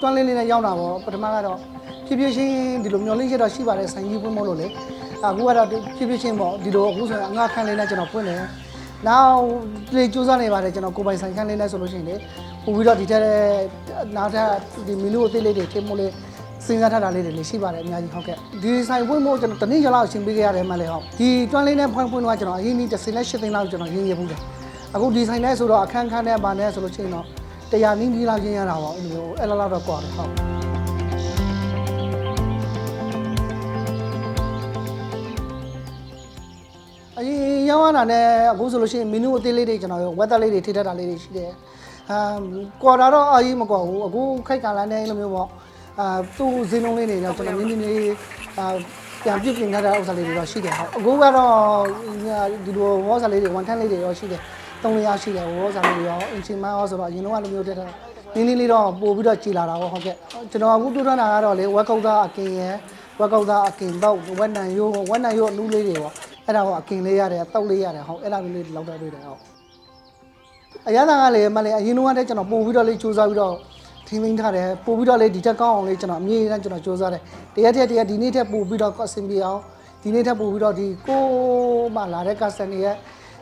တွန်းလင်းလေးနဲ့ရောက်တာပေါ့ပထမကတော့ဖြည်းဖြည်းချင်းဒီလိုမျောလင်းချက်တော့ရှိပါတယ်ဆိုင်ကြီးပွင့်မို့လို့လေအခုကတော့ဖြည်းဖြည်းချင်းပေါ့ဒီလိုအခုဆိုရင်အငှားခန်းလေးနဲ့ကျွန်တော်ပွင့်တယ်နောက်လေစူးစမ်းနေပါတယ်ကျွန်တော်ကိုယ်ပိုင်ဆိုင်ခန်းလေးနဲ့ဆိုလို့ရှိရင်လေပို့ပြီးတော့ဒီထက်နောက်ထပ်ဒီမီလူအသေးလေးတွေထည့်မို့လေးစဉ်းစားထားတာလေးတွေလည်းရှိပါတယ်အများကြီးဟုတ်ကဲ့ဒီဆိုင်ပွင့်မို့ကျွန်တော်တနည်းရက်လောက်အချိန်ပေးခဲ့ရတယ်မှလည်းဟုတ်ဒီတွန်းလင်းနဲ့ဖွင့်ဖွင့်တော့ကျွန်တော်အရင်ဒီ30နဲ့8သိန်းလောက်ကျွန်တော်ရင်းရဘူးတယ်အခုဒီဆိုင်နဲ့ဆိုတော့အခန်းခန်းနဲ့ဗာနဲ့ဆိုလို့ရှိရင်တော့ တရားနည်းနည်းလောက်ရင်းရတာပေါ့အဲ့လိုမျိုးအဲ့လောက်တော့ကွာတယ်ဟုတ်အရင်ရောင်းရတာနဲ့အခုဆိုလို့ရှိရင်မီနူအသေးလေးတွေကျွန်တော်ရောဝက်သက်လေးတွေထိထက်တာလေးတွေရှိတယ်အမ်ကွာတာတော့အရင်မကွာဘူးအခုခိုက်ကလာနဲ့အဲ့လိုမျိုးပေါ့အာသူ့ဈေးနှုန်းလေးတွေတော့ကျွန်တော်နည်းနည်းလေးအာပြန်ပြုပြင်ထားတဲ့ဥစ္စာလေးတွေတော့ရှိတယ်ဟုတ်အခုကတော့ဒီလိုဝေါ်စာလေးတွေဝန်ထမ်းလေးတွေတော့ရှိတယ် သုံးလေးရရှိတယ်ဝေါ်စာလေးတွေရောအင်ချင်မန်းရောဆိုတော့အရင်တော့လိုမျိုးတက်တာနင်းနင်းလေးတော့ပို့ပြီးတော့ကြည်လာတာပေါ့ဟုတ်ကဲ့ကျွန်တော်အခုပြောထားတာကတော့လေဝက်ကုတ်သားအကင်ရယ်ဝက်ကုတ်သားအကင်တော့ဝက်နံရိုးဝက်နံရိုးအနူးလေးတွေပေါ့အဲ့ဒါကအကင်လေးရတယ်တောက်လေးရတယ်ဟုတ်အဲ့ဒါမျိုးလေးလောက်တော့တွေ့တယ်ဟုတ်အရသာကလည်းမလည်းအရင်တုန်းကတည်းကကျွန်တော်ပို့ပြီးတော့လေးစူးစမ်းပြီးတော့ထင်းထင်းထားတယ်ပို့ပြီးတော့လေးဒီတက်ကောင်းအောင်လေးကျွန်တော်အမြဲတမ်းကျွန်တော်စူးစမ်းတယ်တရက်တရက်တရက်ဒီနေ့ထက်ပို့ပြီးတော့အဆင်ပြေအောင်ဒီနေ့ထက်ပို့ပြီးတော့ဒီကိုမှလာတဲ့ customer ရဲ့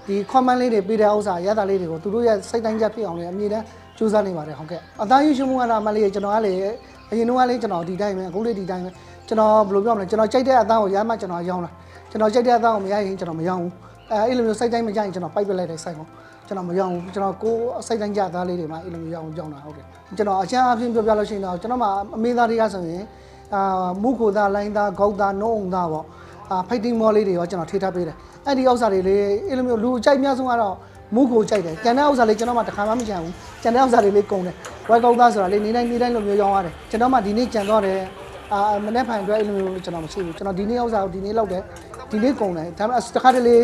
ဒီ comment လေးတွေပေးတဲ့ဥစ္စာအရသာလေးတွေကိုသူတို့ရဲ့စိတ်တိုင်းကြဖြစ်အောင်လေးအမြဲတမ်းစူးစမ်းနေပါတယ်ဟုတ်ကဲ့အသားယူရှင်မှုကတော့မလေးကျွန်တော်ကလေအရင်တုန်းကလေးကျွန်တော်ဒီတိုင်းပဲအခုလေးဒီတိုင်းပဲကျွန်တော်ဘယ်လိုပြောမလဲကျွန်တော်ကြိုက်တဲ့အသားကိုရမ်းမှကျွန်တော်ရောင်းတာကျွန်တော်ကြိုက်တဲ့အသားကိုမရရင်ကျွန်တော်မရောင်းဘူးအဲအဲ့လိုမျိုးစိတ်တိုင်းမကြရင်ကျွန်တော်ပိုက်ပစ်လိုက်တဲ့စိုက်ကိုကျွန်တော်မရောင်းဘူးကျွန်တော်ကိုယ်စိတ်တိုင်းကြသားလေးတွေမှာအဲ့လိုမျိုးရောင်းကြောင်းတာဟုတ်တယ်ကျွန်တော်အချမ်းအဖြစ်ပြောပြလို့ရှိရင်တော့ကျွန်တော်မှအမေသားတွေကဆိုရင်အာမုခိုသားလိုင်းသားဂေါက်သားနှုံးအောင်သားပေါ့အာဖိုက်တင်မောလေးတွေရောကျွန်တော်ထိထားပေးတယ် အဲ့ဒီဥစ္စာတွေလေအဲ့လိုမျိုးလူအကြိုက်များဆုံးကတော့မုခိုကြိုက်တယ်ကျန်တဲ့ဥစ္စာလေးကျွန်တော်မှတစ်ခါမှမကြံဘူးကျန်တဲ့ဥစ္စာတွေလေးကုန်တယ်ဝက်ကောက်သားဆိုတာလေနေတိုင်းနေတိုင်းလိုမျိုးရောင်းရတယ်ကျွန်တော်မှဒီနေ့ကြံတော့တယ်အာမနေ့ဖိုင်အတွက်အဲ့လိုမျိုးကျွန်တော်မရှိဘူးကျွန်တော်ဒီနေ့ဥစ္စာကိုဒီနေ့လောက်တယ်ဒီနေ့ကုန်တယ်ဒါပေမဲ့တစ်ခါတလေ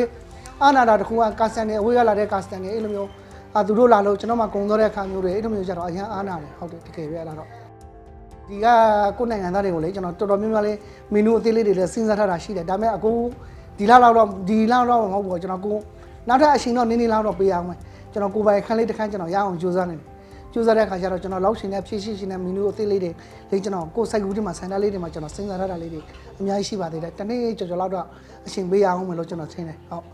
အာနာတာတစ်ခုကကာစတန်တွေအဝေးကလာတဲ့ကာစတန်တွေအဲ့လိုမျိုးအာသူတို့လာလို့ကျွန်တော်မှကုန်တော့တဲ့အခါမျိုးတွေအဲ့လိုမျိုးကြတော့အရင်အာနာတယ်ဟုတ်တယ်တကယ်ပဲအဲ့ဒါတော့ဒီကကိုယ်နိုင်ငံသားတွေကိုလေကျွန်တော်တော်တော်များများလေးမီနူအသေးလေးတွေလည်းစဉ်းစားထားတာရှိတယ်ဒါပေမဲ့အခု ဒီလောက်တော့ဒီလောက်တော့မဟုတ်ဘူးကျွန်တော်ကိုနောက်ထပ်အချိန်တော့နင်းနေလောက်တော့ပေးအောင်မယ်ကျွန်တော်ကိုယ်ပိုင်ခန်းလေးတစ်ခန်းကျွန်တော်ရအောင်ကြိုးစားနေတယ်ကျိုးစားတဲ့အခါကျတော့ကျွန်တော်လောက်ရှင်တဲ့ဖြည့်ရှိရှင်တဲ့မီနူအသေးလေးတွေလေးကျွန်တော်ကိုယ်စိုက်ကူးတွေမှာဆန်တာလေးတွေမှာကျွန်တော်စဉ်းစားထားတာလေးတွေအများကြီးရှိပါသေးတယ်တနေ့ကြော်ကြော်လောက်တော့အရှင်ပေးရအောင်မယ်လို့ကျွန်တော်ထင်တယ်ဟုတ်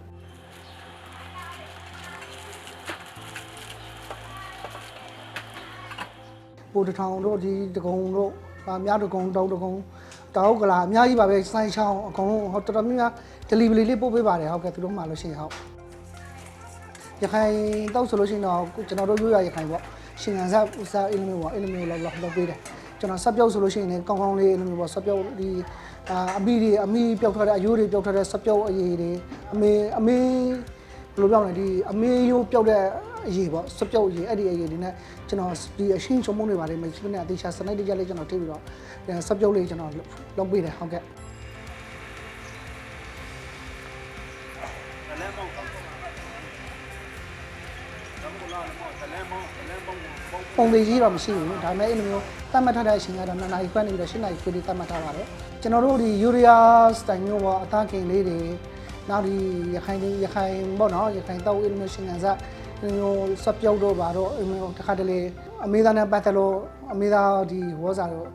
ပူတထောင်တို့ဒီတကုံတို့အများတကုံတောက်တကုံ တောက်ကလာအများကြီးပါပဲစိုင်းချောင်းအကုန်လုံးဟောတော်တော်များများ delivery လေးပို့ပေးပါတယ်ဟုတ်ကဲ့သူတို့မှလို့ရှိရင်ဟုတ်ရခိုင်တောက်ဆိုလို့ရှိရင်တော့ကျွန်တော်တို့ရိုးရရခိုင်ပေါ့ရှင်ငံစားဥစားအဲ့လိုမျိုးပေါ့အဲ့လိုမျိုးလောက်လောက်လောက်ပေးတယ်ကျွန်တော်ဆက်ပြုတ်ဆိုလို့ရှိရင်လည်းကောင်းကောင်းလေးအဲ့လိုမျိုးပေါ့ဆက်ပြုတ်ဒီအာအမီတွေအမီပျောက်ထားတဲ့အယိုးတွေပျောက်ထားတဲ့ဆက်ပြုတ်အရေးတွေအမေအမေဘယ်လိုပြောမလဲဒီအမေရိုးပျောက်တဲ့ အရေးပေါ့ဆက်ပြုတ်အရေးအဲ့ဒီအရေးတွေနဲ့ကျွန်တော်ဒီအရှင်းချုံမုံတွေပါတယ်မရှိနဲ့အသေးချာစနိုက်တကြလေးကျွန်တော်ထိပ်ပြီးတော့ဆက်ပြုတ်လေးကျွန်တော်လုပ်ပေးတယ်ဟုတ်ကဲ့ပုံသေးကြီးတော့မရှိဘူးဒါပေမဲ့အဲ့လိုမျိုးသတ်မှတ်ထားတဲ့အချိန်ကတော့2နာရီခွဲနေပြီးတော့8နာရီခွဲလေးသတ်မှတ်ထားပါတယ်ကျွန်တော်တို့ဒီယူရီးယားစတိုင်မျိုးပေါ့အသားကင်လေးတွေနောက်ဒီရခိုင်ရခိုင်ပေါ့နော်ရခိုင်တောက်အဲ့လိုမျိုးရှင်ငံစား အဲ့လိုမျိုးစပြုတ်တော့ပါတော့အဲ့လိုမျိုးတစ်ခါတလေအမေသားနဲ့ပတ်သက်လို့အမေသားဒီဝေါ်စာတော့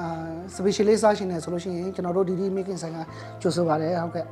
အာ specialist စားရှင်နေဆိုလို့ရှိရင်ကျွန်တော်တို့ဒီဒီ making ဆိုင်ကကြိုဆိုပါတယ်ဟုတ်ကဲ့